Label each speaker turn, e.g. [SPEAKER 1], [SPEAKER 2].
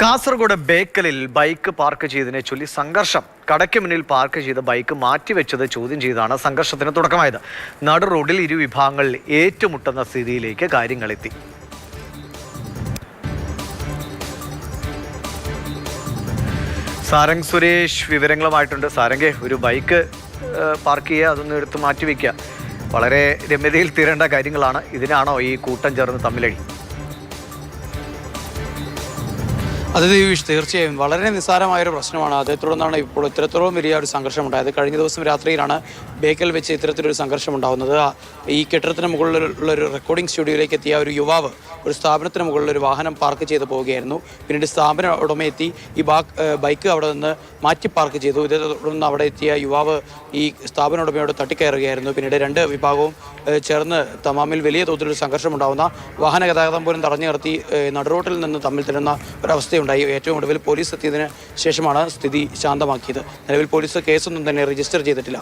[SPEAKER 1] Kasaragod ബേക്കലിൽ bike park ചെയ്തതിനെ ചൊല്ലി സംഘർഷം. കടയ്ക്ക് മുന്നിൽ പാർക്ക് ചെയ്ത ബൈക്ക് മാറ്റിവെച്ചത് ചോദ്യം ചെയ്താണ് സംഘർഷത്തിന് തുടക്കമായത്. നടു റോഡിൽ ഇരു വിഭാഗങ്ങൾ ഏറ്റുമുട്ടുന്ന സ്ഥിതിയിലേക്ക് കാര്യങ്ങളെത്തി. സാരംഗ് സുരേഷ് വിവരങ്ങളുമായിട്ടുണ്ട്. സാരംഗെ ഒരു ബൈക്ക് പാർക്ക് ചെയ്യുക അതൊന്ന് എടുത്ത് മാറ്റിവെക്കുക. വളരെ രമ്യതയിൽ തീരേണ്ട കാര്യങ്ങളാണ്. ഇതിനാണോ ഈ കൂട്ടം ചേർന്ന് തമ്മിലടി?
[SPEAKER 2] അത് ദേവീഷ് തീർച്ചയായും. വളരെ നിസ്സാരമായൊരു പ്രശ്നമാണ്. അതേ തുടർന്നാണ് ഇപ്പോൾ ഇത്തരത്തോളം വലിയ ഒരു സംഘർഷം ഉണ്ടായത് കഴിഞ്ഞ ദിവസം രാത്രിയിലാണ് ബേക്കൽ വെച്ച് ഇത്തരത്തിലൊരു സംഘർഷം ഉണ്ടാകുന്നത് ഈ കെട്ടിടത്തിന് മുകളിലുള്ള ഒരു റെക്കോർഡിംഗ് സ്റ്റുഡിയോയിലേക്ക് എത്തിയ ഒരു യുവാവ് ഒരു സ്ഥാപനത്തിന് മുകളിൽ ഒരു വാഹനം പാർക്ക് ചെയ്ത് പോവുകയായിരുന്നു. പിന്നീട് സ്ഥാപന ഉടമയെത്തി ഈ ബാക്ക് അവിടെ നിന്ന് മാറ്റി പാർക്ക് ചെയ്തു. ഇതേ തുടർന്ന് അവിടെ എത്തിയ യുവാവ് ഈ സ്ഥാപന ഉടമയോട് തട്ടിക്കയറുകയായിരുന്നു. പിന്നീട് രണ്ട് വിഭാഗവും ചേർന്ന് തമാമിൽ വലിയ തോതിലൊരു സംഘർഷം ഉണ്ടാകുന്ന വാഹന ഗതാഗതം പോലും തടഞ്ഞു നിർത്തി നടുറോട്ടിൽ നിന്ന് തമ്മിൽ തരുന്ന ഒരവസ്ഥയുണ്ടായി. ഏറ്റവും ഒടുവിൽ പോലീസ് എത്തിയതിന് ശേഷമാണ് സ്ഥിതി ശാന്തമാക്കിയത്. നിലവിൽ പോലീസ് കേസൊന്നും തന്നെ രജിസ്റ്റർ ചെയ്തിട്ടില്ല.